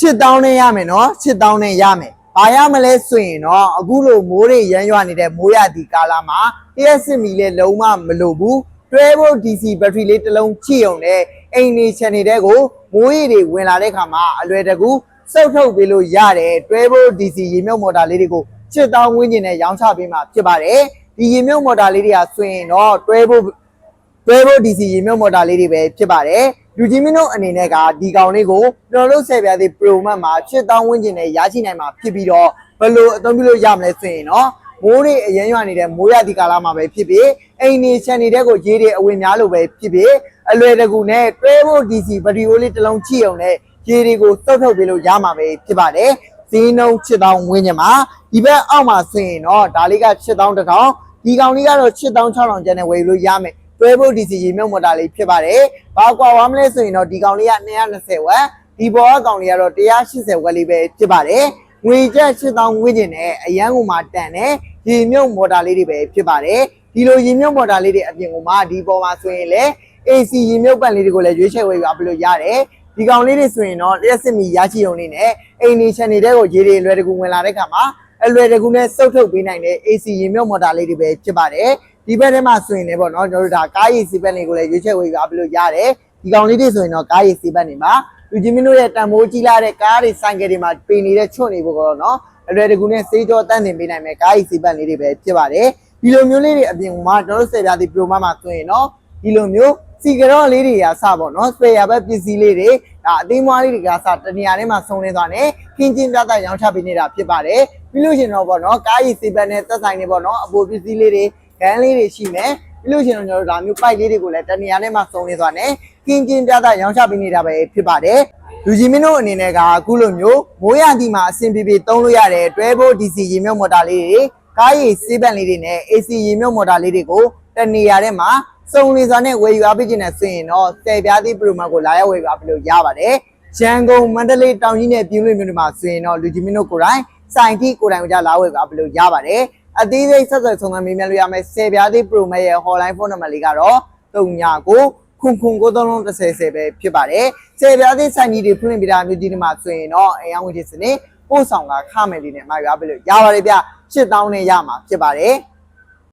8000နဲ့ရမယ်နော်8000နဲ့ရမယ်ဘာရမလဲဆိုရင်တော့အခုလိုမိုးတွေရမ်းရွာနေတဲ့မိုးရသည့်ကာလမှာတရက်စစ်မီလည်းလုံးဝမလိုဘူးတွဲဖို့ DC ဘက်ထရီလေးတစ်လုံးချိအောင်နဲ့အိမ်နေချန်နေတဲ့ကိုမိုးရည်တွေဝင်လာတဲ့ခါမှာအလွယ်တကူစုပ်ထုတ်ပေးလို့ရတယ်တွဲဖို့ DC ရေမြုပ်မော်တာလေးတွေကို8000ဝန်းကျင်နဲ့ရောင်းချပေးမှာဖြစ်ပါတယ်ဒီရေမြုပ်မော်တာလေးတွေကဆိုရင်တော့တွဲဖို့တွဲဖို့ DC ရေမြုပ်မော်တာလေးတွေပဲဖြစ်ပါတယ် လူကြီးမင်းတို့အနေနဲ့ကဒီကောင်လေးကိုကျွန်တော်တို့ဆယ်ပြားသေး Pro Max မှာ8000ဝန်းကျင်နဲ့ရရှိနိုင်မှာဖြစ်ပြီးတော့ဘယ်လိုအသုံးပြုလို့ရမလဲဆိုရင်တော့မိုးတွေအရင်ရွာနေတဲ့မိုးရသည့်ကာလမှာပဲဖြစ်ဖြစ်အိမ်နေချန်နေတဲ့ကိုရေးတွေအဝင်များလို့ပဲဖြစ်ဖြစ်အလွယ်တကူနဲ့တွဲဖို့ DC ဗီဒီယိုလေးတစ်လုံးချိအောင်နဲ့ရေးတွေကိုသုတ်ထုတ်ပေးလို့ရမှာပဲဖြစ်ပါတယ်ဈေးနှုန်း8000ဝန်းကျင်မှာဒီဘက်အောက်မှာဆိုရင်တော့ဒါလေးက8000တစ်ထောင်ဒီကောင်လေးကတော့8600ကျန်နဲ့ဝယ်လို့ရမယ် တွဲဖို့ DC ရေမြုပ်မော်တာလေးဖြစ်ပါတယ်။ဘာကွာဝါမလဲဆိုရင်တော့ဒီကောင်လေးက220ဝက်ဒီဘောကကောင်လေးကတော့180ဝက်လေးပဲဖြစ်ပါတယ်။ငွေကျပ်8000ဝန်းကျင်နဲ့အရန်ကိုမှတန်တဲ့ရေမြုပ်မော်တာလေးတွေပဲဖြစ်ပါတယ်။ဒီလိုရေမြုပ်မော်တာလေးတွေအပြင်ကမှဒီပေါ်မှာဆိုရင်လည်း AC ရေမြုပ်ပန့်လေးတွေကိုလည်းရွေးချယ်ဝယ်ယူအပ်လို့ရတယ်။ဒီကောင်လေးတွေဆိုရင်တော့လျှက်စစ်မီရရှိုံလေးနဲ့အိမ်နေချန်နေတဲ့ကိုရေတွေလွယ်တကူဝင်လာတဲ့ခါမှာအလွယ်တကူနဲ့စုပ်ထုတ်ပေးနိုင်တဲ့ AC ရေမြုပ်မော်တာလေးတွေပဲဖြစ်ပါတယ်။ ဒီဘက်ထဲမှာဆိုရင်လည်းပေါ့နော်ကျွန်တော်တို့ဒါကားရည်စီဘက်တွေကိုလည်းရွေးချယ်ဝေပြပေးလို့ရတယ်ဒီကောင်လေးတွေဆိုရင်တော့ကားရည်စီဘက်နေမှာလူကြီးမင်းတို့ရဲ့တန်မိုးကြီးလာတဲ့ကားတွေဆိုင်ကယ်တွေမှာပင်နေတဲ့ချွတ်နေဖို့ကတော့နော်အလွယ်တကူနဲ့စေးကြောတန်းတင်ပေးနိုင်မယ်ကားရည်စီဘက်လေးတွေပဲဖြစ်ပါတယ်ဒီလိုမျိုးလေးတွေအပြင်မှာကျွန်တော်တို့ဆယ်ပြားဒီပရိုမမှာဆိုရင်တော့ဒီလိုမျိုးစီကရောလေးတွေရာစပေါ့နော်စပယ်ယာဘက်ပစ္စည်းလေးတွေဒါအသေးမွားလေးတွေကစတနေရာထဲမှာစုံနေသွားတယ်ခင်းချင်းပြတ်တက်ရောင်းချပေးနေတာဖြစ်ပါတယ်ပြီးလို့ရှိရင်တော့ပေါ့နော်ကားရည်စီဘက်နဲ့သက်ဆိုင်နေပေါ့နော်အပိုပစ္စည်းလေးတွေ ဂန်းလေးတွေရှိမယ်ပြီးလို့ရှိရင်တော့ကျွန်တော်တို့ဒါမျိုးပိုက်လေးတွေကိုလည်းတနေရာနဲ့မှစုံနေသွားတယ်ကင်းကင်းပြတာရောင်းချပေးနေတာပဲဖြစ်ပါတယ်လူကြီးမင်းတို့အနေနဲ့ကအခုလိုမျိုးမိုးရသည့်မှာအဆင်ပြေပြေသုံးလို့ရတဲ့တွဲဖို့ DC ရေမြုပ်မော်တာလေးတွေကားရည်စေးပန့်လေးတွေနဲ့ AC ရေမြုပ်မော်တာလေးတွေကိုတနေရာထဲမှာစုံနေစွာနဲ့ဝယ်ယူအားပေးခြင်းနဲ့ဆိုရင်တော့ဆယ်ပြားသည့်ပရိုမိုက်ကိုလာရောက်ဝယ်ယူအားပေးလို့ရပါတယ်ရန်ကုန်မန္တလေးတောင်ကြီးနဲ့ပြည်လို့မြို့တွေမှာဆိုရင်တော့လူကြီးမင်းတို့ကိုယ်တိုင်စိုင်တိကိုယ်တိုင်ကြလာဝယ်ယူအားပေးလို့ရပါတယ် အသေးစိတ်ဆက်သွယ်ဆုံးခံမေးမြန်းလို့ရမယ်ဆယ်ပြားသေး Pro Max ရဲ့ hotline phone number လေးကတော့39ခုခွန်ခွန်9330ပဲဖြစ်ပါတယ်ဆယ်ပြားသေးဆိုင်ကြီးတွေဖွင့်ပြတာမျိုးဒီနေ့မှာဆိုရင်တော့အယောင်ဝင်ချစ်စနစ်ပို့ဆောင်ကခမယ်လေးနဲ့မှာရွာပေးလို့ရပါတယ်ဗျ8000နဲ့ရမှာဖြစ်ပါတယ်